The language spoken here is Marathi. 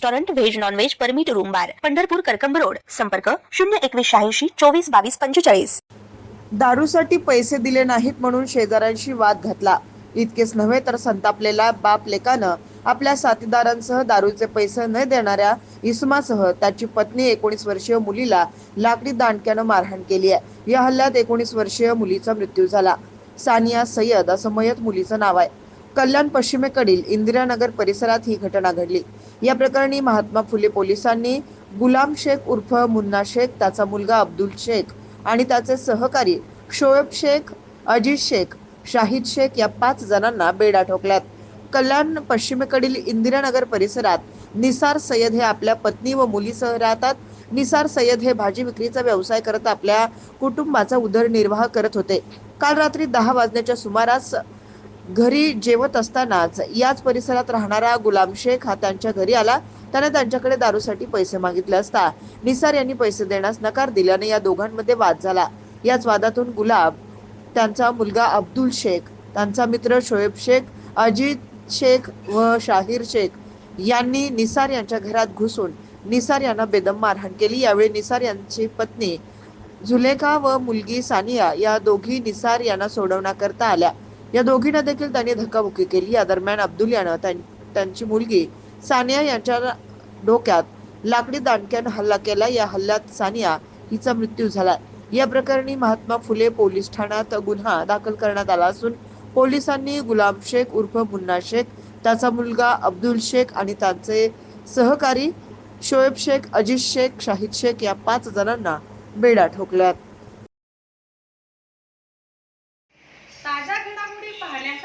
restaurant veg non veg permit room bar Pandharpur Karkamb road. संपर्क शून्य एकवीस शहाऐंशी चोवीस बावीस पंचेचाळीस. दारूसाठी पैसे दिले नाहीत म्हणून शेजाऱ्यांशी वाद घातला. इतकेच नव्हे तर संतापलेला बाप लेकानं आपल्या साथीदारांसह दारूचे पैसे न देणाऱ्या इसमासह त्याची पत्नी एकोणीस वर्षीय मुलीला लाकडी दांडक्यानं मारहाण केली आहे. या हल्ल्यात एकोणीस वर्षीय मुलीचा मृत्यू झाला. सानिया सय्यद असं मयत मुलीचं नाव आहे. कल्याण पश्चिमेकडील इंदिरानगर परिसरात ही घटना घडली. या प्रकरणी महात्मा फुले पोलिसांनी गुलाम शेख उर्फ मुन्ना शेख त्याचा मुलगा अब्दुल शेख आणि त्याचे सहकारी शोएब शेख अजित शेख शाहिद शेख या पाच जणांना बेडा ठोकल्यात. कल्याण पश्चिमेकडील इंदिरानगर परिसरात निसार सय्यद हे आपल्या पत्नी व मुलीसह राहतात. निसार सय्यद हे भाजी विक्रीचा व्यवसाय करत आपल्या कुटुंबाचा उदरनिर्वाह करत होते. काल रात्री दहा वाजण्याच्या सुमारास घरी जेवत असतानाच याच परिसरात राहणारा गुलाम शेख हा त्यांच्या घरी आला. त्याने त्यांच्याकडे दारूसाठी पैसे मागितले असता निसार यांनी पैसे देण्यास नकार दिल्याने या दोघांमध्ये वाद झाला. याच वादातून गुलाब त्यांचा मुलगा अब्दुल शेख त्यांचा मित्र शोएब शेख अजित शेख व शाहीर शेख यांनी निसार यांच्या घरात घुसून निसार यांना बेदम मारहाण केली. यावेळी निसार यांची पत्नी झुलेखा व मुलगी सानिया या दोघी निसार यांना सोडवण्याकरता आल्या. या दोघींना देखील त्यांनी धक्काबुक्की केली. या दरम्यान अब्दुल यानं त्यां- त्यांची मुलगी सानिया यांच्या डोक्यात लाकडी दांडक्यानं हल्ला केला. या हल्ल्यात सानिया हिचा मृत्यू झाला. या प्रकरणी महात्मा फुले पोलीस ठाण्यात गुन्हा दाखल करण्यात आला असून पोलिसांनी गुलाम शेख उर्फ मुन्ना शेख त्याचा मुलगा अब्दुल शेख आणि त्यांचे सहकारी शोएब शेख अजित शेख शाहिद शेख या पाच जणांना बेडा ठोकल्यात.